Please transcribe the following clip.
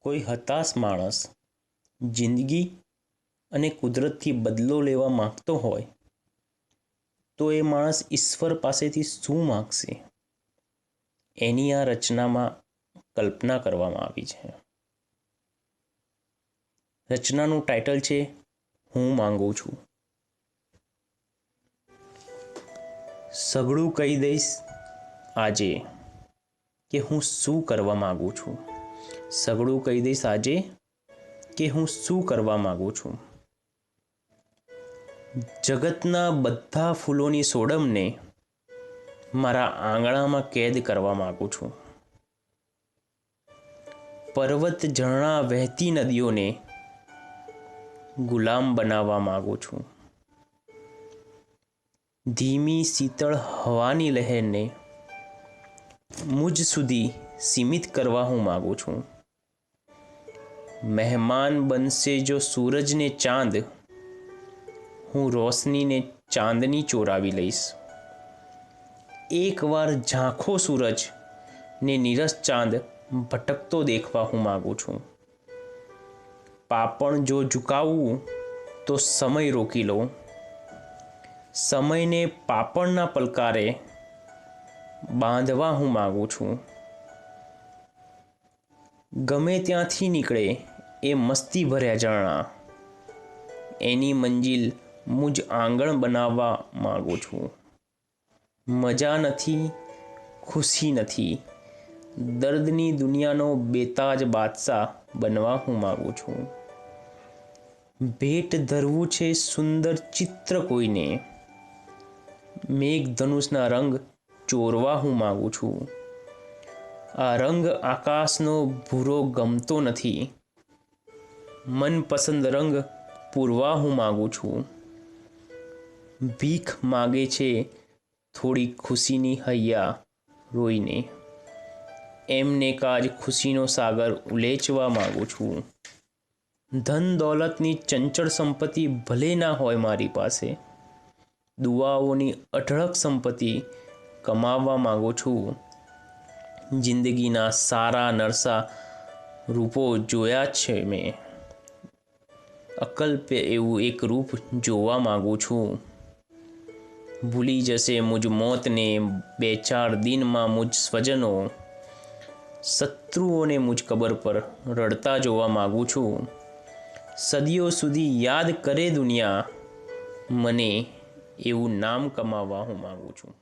કોઈ હતાશ માણસ જિંદગી અને કુદરતથી બદલો લેવા માંગતો હોય, તો એ માણસ ઈશ્વર પાસેથી શું માગશે? એની આ રચનામાં કલ્પના કરવામાં આવી છે. રચનાનું ટાઇટલ છે, હું માંગુ છું. સઘળું કહી દઈશ આજે કે હું શું કરવા માગું છું? સઘળું કહી દઈશ આજે કે હું શું કરવા માગું છું. જગતના બધા ફૂલોની સોડમને મારા આંગણામાં કેદ કરવા માગું છું. પર્વત ઝરણા વહેતી નદીઓને ગુલામ બનાવવા માગું છું. ધીમી શીતળ હવાની લહેરને મુજ સુધી સીમિત કરવા હું માગું છું. મહેમાન બનશે જો સૂરજને ચાંદ, હું રોશનીને ચાંદની ચોરાવી લઈશ. એકવાર ઝાંખો સૂરજ ને નીરસ ચાંદ ભટકતો દેખવા હું માગું છું. પાપણ જો ઝુકાવવું, તો સમય રોકી લો. સમયને પાપણના પલકારે બાંધવા હું માગું છું. ગમે ત્યાંથી નીકળે એ મસ્તી ભર્યા જાણા. એની મંજિલ મુજ આંગણ બનાવવા માગું છું. મજા નથી, ખુશી નથી. દર્દની દુનિયાનો બેતાજ બાદશાહ બનવા હું માગું છું. ભેટ ધરવું છે સુંદર ચિત્ર કોઈને. મેઘધનુષના રંગ ચોરવા હું માગું છું. આ રંગ આકાશનો ભૂરો ગમતો નથી. મનપસંદ રંગ પૂરવા હું માગું છું. ભીખ માગે છે થોડી ખુશીની હૈયા રોઈને. એમને કાજ ખુશીનો સાગર ઉલેચવા માગું છું. ધન દોલતની ચંચળ સંપત્તિ ભલે ના હોય મારી પાસે. દુઆઓની અઢળક સંપત્તિ કમાવવા માગું છું. જિંદગીના સારા નરસા રૂપો જોયા છે મેં. અકલ્પ્ય એવું એક રૂપ જોવા માગું છું ભૂલી જશે મુજ મોતને બે ચાર દિનમાં મુજ સ્વજનો શત્રુઓને મુજ કબર પર રડતા જોવા માગું છું સદીઓ સુધી યાદ કરે દુનિયા મને એવું નામ કમાવવા હું માગું છું